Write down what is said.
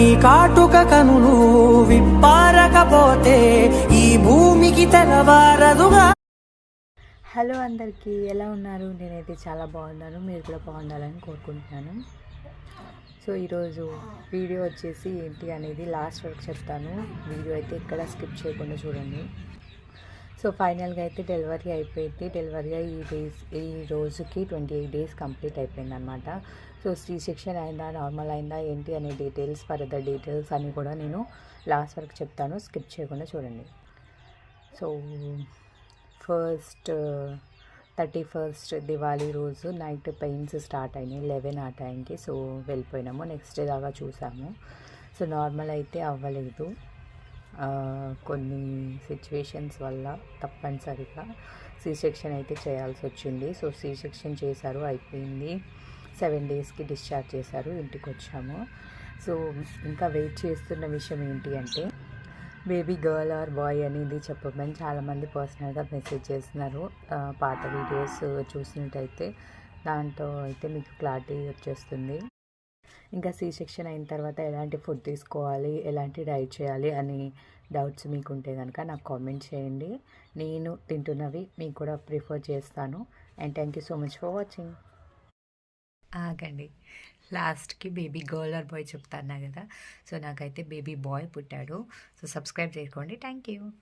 ఈ కాటుక కనులు విప్పారకపోతే ఈ భూమికి తెలవారదుగా హలో అందరికీ ఎలా ఉన్నారు? నేనైతే చాలా బాగున్నాను. మీరు కూడా బాగుండాలని కోరుకుంటున్నాను. సో ఈరోజు వీడియో వచ్చేసి ఏంటి అనేది లాస్ట్ వరకు చెప్తాను. వీడియో అయితే ఎక్కడ స్కిప్ చేయకుండా చూడండి. సో ఫైనల్గా అయితే డెలివరీ అయిపోయింది. డెలివరీ ఈ డేస్ ఈ రోజుకి ట్వంటీ ఎయిట్ డేస్ కంప్లీట్ అయిపోయింది అనమాట సో స్త్రీ సెక్షన్ అయిందా నార్మల్ అయిందా ఏంటి అనే డీటెయిల్స్ ఫర్దర్ డీటెయిల్స్ అని కూడా నేను లాస్ట్ వరకు చెప్తాను. స్కిప్ చేయకుండా చూడండి. So first thirty first Diwali రోజు నైట్ పెయిన్స్ స్టార్ట్ అయినాయి. లెవెన్ ఆ టైంకి సో వెళ్ళిపోయినాము. నెక్స్ట్ డే దాకా చూసాము. సో నార్మల్ అయితే అవ్వలేదు. కొన్ని సిచ్యువేషన్స్ వల్ల తప్పనిసరిగా సీ సెక్షన్ అయితే చేయాల్సి వచ్చింది. సో సీ సెక్షన్ చేశారు అయిపోయింది. సెవెన్ డేస్కి డిశ్చార్జ్ చేశారు ఇంటికి వచ్చాము సో ఇంకా వెయిట్ చేస్తున్న విషయం ఏంటి అంటే బేబీ గర్ల్ ఆర్ బాయ్ అనేది చెప్పమని చాలామంది పర్సనల్గా మెసేజ్ చేస్తున్నారు. పాత వీడియోస్ చూసినట్టయితే దాంట్లో అయితే మీకు క్లారిటీ వచ్చేస్తుంది. ఇంకా సి సెక్షన్ అయిన తర్వాత ఎలాంటి ఫుడ్ తీసుకోవాలి ఎలాంటి డైట్ చేయాలి అని డౌట్స్ మీకు ఉంటే కనుక నాకు కామెంట్ చేయండి. నేను తింటున్నవి మీకు కూడా ప్రిఫర్ చేస్తాను. And thank you so much for watching. ఆగండి. లాస్ట్కి బేబీ గర్ల్ ఆర్ బాయ్ చెప్తాను కదా. సో నాకైతే బేబీ బాయ్ పుట్టాడు. సో సబ్స్క్రైబ్ చేసుకోండి. Thank you.